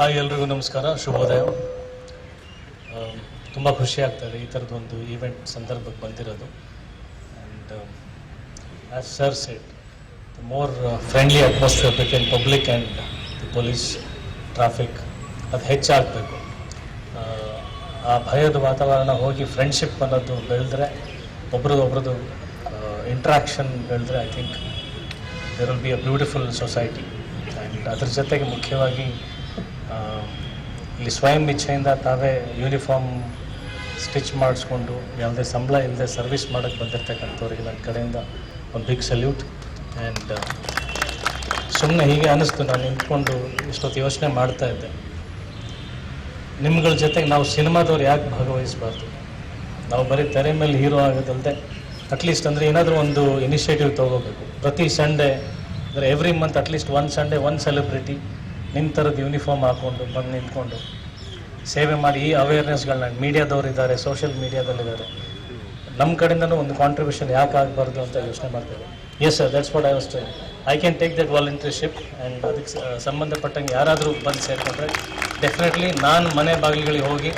Hi ಎಲ್ರಿಗೂ ನಮಸ್ಕಾರ, ಶುಭೋದಯ. ತುಂಬ ಖುಷಿ ಆಗ್ತದೆ ಈ ಥರದೊಂದು ಈವೆಂಟ್ ಸಂದರ್ಭಕ್ಕೆ ಬಂದಿರೋದು. And as sir set the more friendly atmosphere between public and the police traffic ಅದು ಹೆಚ್ಚಾಗಬೇಕು. ಆ ಭಯದ ವಾತಾವರಣ ಹೋಗಿ ಫ್ರೆಂಡ್ಶಿಪ್ ಅನ್ನೋದು ಬೆಳೆದ್ರೆ ಒಬ್ರದ್ದು ಒಬ್ರದ್ದು ಇಂಟ್ರಾಕ್ಷನ್ ಬೆಳೆದ್ರೆ I think there will be a beautiful society and ಅದ್ರ ಜೊತೆಗೆ ಮುಖ್ಯವಾಗಿ ಇಲ್ಲಿ ಸ್ವಯಂ ಇಚ್ಛೆಯಿಂದ ತಾವೇ ಯೂನಿಫಾರ್ಮ್ ಸ್ಟಿಚ್ ಮಾಡಿಸ್ಕೊಂಡು ಯಾವುದೇ ಸಂಬಳ ಇಲ್ಲದೆ ಸರ್ವಿಸ್ ಮಾಡೋಕ್ಕೆ ಬಂದಿರ್ತಕ್ಕಂಥವ್ರಿಗೆ ನನ್ನ ಕಡೆಯಿಂದ ಒಂದು ಬಿಗ್ ಸಲ್ಯೂಟ್ ಆ್ಯಂಡ್ ಸುಮ್ಮನೆ ಹೀಗೆ ಅನ್ನಿಸ್ತು. ನಾನು ನಿಂತ್ಕೊಂಡು ಇಷ್ಟೊತ್ತು ಯೋಚನೆ ಮಾಡ್ತಾ ಇದ್ದೆ. ನಿಮ್ಗಳ ಜೊತೆಗೆ ನಾವು ಸಿನಿಮಾದವ್ರು ಯಾಕೆ ಭಾಗವಹಿಸಬಾರ್ದು? ನಾವು ಬರೀ ತೆರೆ ಮೇಲೆ ಹೀರೋ ಆಗೋದಲ್ಲದೆ ಅಟ್ಲೀಸ್ಟ್ ಅಂದರೆ ಏನಾದರೂ ಒಂದು ಇನಿಷಿಯೇಟಿವ್ ತೊಗೋಬೇಕು. ಪ್ರತಿ ಸಂಡೇ ಅಂದರೆ every month at least one Sunday one celebrity ನಿಮ್ಮ ಥರದ ಯೂನಿಫಾರ್ಮ್ ಹಾಕ್ಕೊಂಡು ಬಂದು ನಿಂತ್ಕೊಂಡು ಸೇವೆ ಮಾಡಿ ಈ ಅವೇರ್ನೆಸ್ಗಳನ್ನ ಮೀಡಿಯಾದವ್ರು ಇದ್ದಾರೆ ಸೋಷಿಯಲ್ ಮೀಡಿಯಾದಲ್ಲಿದ್ದಾರೆ ನಮ್ಮ ಕಡೆಯಿಂದನೂ ಒಂದು ಕಾಂಟ್ರಿಬ್ಯೂಷನ್ ಯಾಕೆ ಆಗಬಾರ್ದು ಅಂತ ಯೋಚನೆ ಮಾಡ್ತೇವೆ. Yes sir that's what I was I can take that volunteership and ಅದಕ್ಕೆ ಸಂಬಂಧಪಟ್ಟಂಗೆ ಯಾರಾದರೂ ಬಂದು ಸೇರಿಕೊಂಡ್ರೆ ಡೆಫಿನೆಟ್ಲಿ ನಾನು ಮನೆ ಬಾಗಿಲುಗಳಿಗೆ ಹೋಗಿ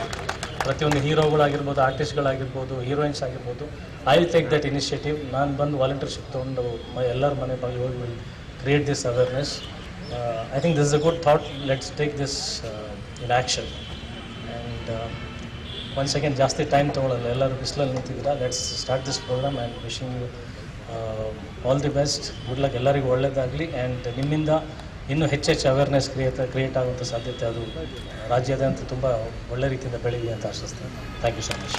ಪ್ರತಿಯೊಂದು ಹೀರೋಗಳಾಗಿರ್ಬೋದು ಆರ್ಟಿಸ್ಟ್ಗಳಾಗಿರ್ಬೋದು ಹೀರೋಯಿನ್ಸ್ ಆಗಿರ್ಬೋದು I will take that initiative ನಾನು ಬಂದು ವಾಲಂಟಿಯರ್ಶಿಪ್ ತೊಗೊಂಡು ಎಲ್ಲರ ಮನೆ ಬಾಗಿಲು ಹೋಗಿ create this awareness I think this a good thought let's take this in action and once again ಜಾಸ್ತಿ ಟೈಮ್ ತೊಗೊಳಲ್ಲ. ಎಲ್ಲರೂ ಬಿಸಿಲಲ್ಲಿ ನಿಂತಿದ್ದೀರಾ? Let's start this program and wishing you all the best good luck ಎಲ್ಲರಿಗೂ ಒಳ್ಳೆಯದಾಗಲಿ ಆ್ಯಂಡ್ ನಿಮ್ಮಿಂದ ಇನ್ನೂ ಹೆಚ್ಚೆಚ್ಚು awareness create create ಆಗುವಂಥ ಸಾಧ್ಯತೆ ಅದು ರಾಜ್ಯಾದ್ಯಂತ ತುಂಬ ಒಳ್ಳೆ ರೀತಿಯಿಂದ ಬೆಳೀಲಿ ಅಂತ ಆಶಿಸ್ತೇನೆ. Thank you so much